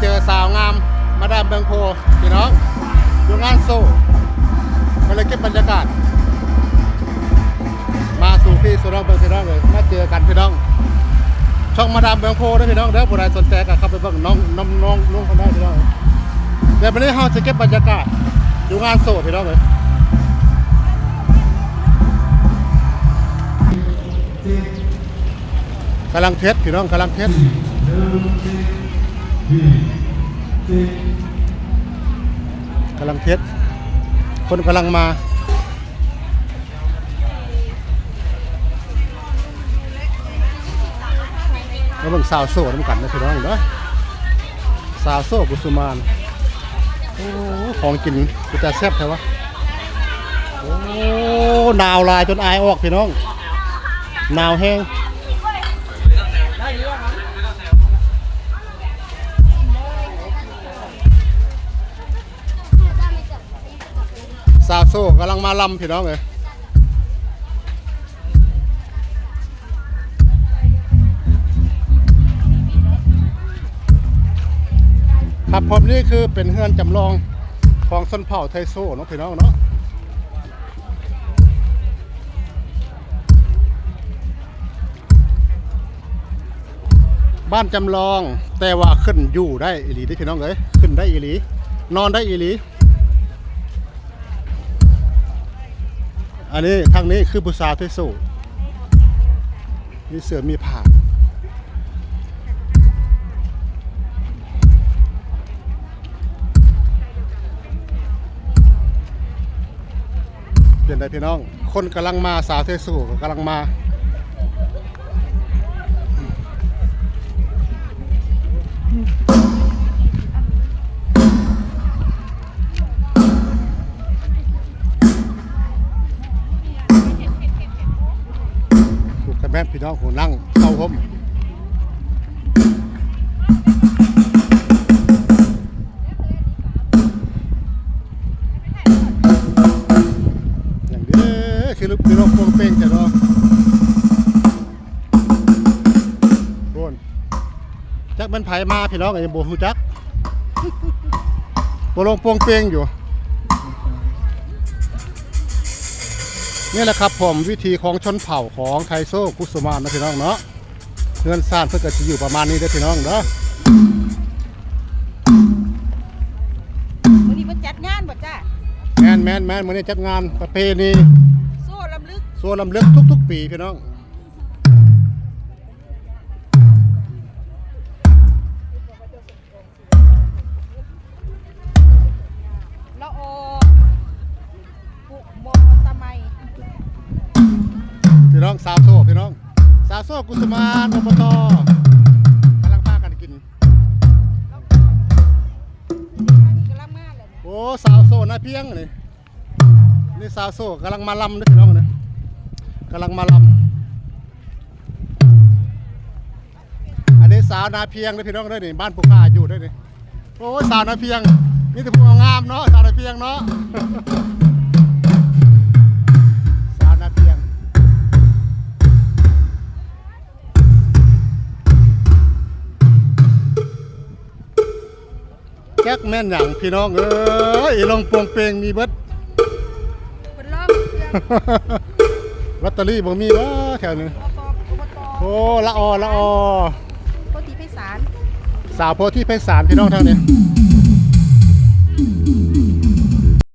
เจอสาวงามมาดามเบิงโพพี่น้องดูงานโซ่ก็เลยเก็บบรรยากาศ มาสู่พี่สุรองเบิงพี่น้องเลยมาเจอกันพี่น้อง ช่องมาดามเบิงโพด้วยพี่น้องเด้อผู้ใดสนใจก็เข้าไปเบิ่งน้องน้องน้องน้องคนได้พี่น้องเดี๋ยววันนี้เราจะเก็บบรรยากาศดูงานโซ่พี่น้องเลยกำลังเพชรพี่น้องกำลังเพชร กำลังเพชร คนกำลังมาแล้วเบ่งสาวโซ่น้ำกันนะพี่น้องเนาะสาวโซ่กุสุมานโอ้ของกินกูจะแซ่บใช่วะโอ้หนาวลายจนอายออกพี่น้องหนาวแห้ง สาวโซ่กำลังมาลำพี่น้องเลยครับผมนี่คือเป็นเฮือนจำลองของส้นเผ่าไทโซ่เนาะพี่น้องเนาะบ้านจำลองแต่ว่าขึ้นอยู่ได้อีหลีได้พี่น้องเลยขึ้นได้อีหลี นอนได้อีหลี อันนี้ทางนี้คือบุษาเทสูมีเสือมีผ่าเปลี่ยนได้พี่น้อง คนกำลังมาสาวเทสูกำลังมา กกระแม่พี่น้องของนั่งเข้าผมอย่างนี้คือลูกพี่น้องโปงเป้งแต่เนาะโดนจักมันไผมาพี่น้องไอ้โบฮูจักโปลงโปงเป้งอยู่ นี่แหละครับผมวิธีของชนเผ่าของไทโซกุสุมานนะพี่น้องเนาะเงินซ่านเพื่อจะอยู่ประมาณนี้เด้อพี่น้องเนาะวันนี้มันจัดงานบ่จ้าแมนแมนแมนมื้อนี้จัดงานประเพณีโซ่ลำลึก ส่วนลำลึกทุก ๆ ปีพี่น้อง ซกุสมานอบตกำลังพากันกิน โอ้สาวโซนาเพียงนี่นี่สาวโซกำลังมาลำเด้อพี่น้องนี่กำลังมาลำอันนี้สาวนาเพียงเด้อพี่น้องด้อนี่บ้านผู้ข้าอยู่ด้อนี่โอ้สาวนาเพียงนี่แต่ผู้งามเนาะสาวนาเพียงเนาะ แจ็คแม่นหยังพี่น้องเอ้ยลงโปวงเปงมีเบิดเป็นรอบเครื่องลอตเตอรี่บ่มีบ่แถวนี้อบตอบตโอ้ละออละออโคติไพศาลสาวโพธิไพศาลพี่น้องทางนี้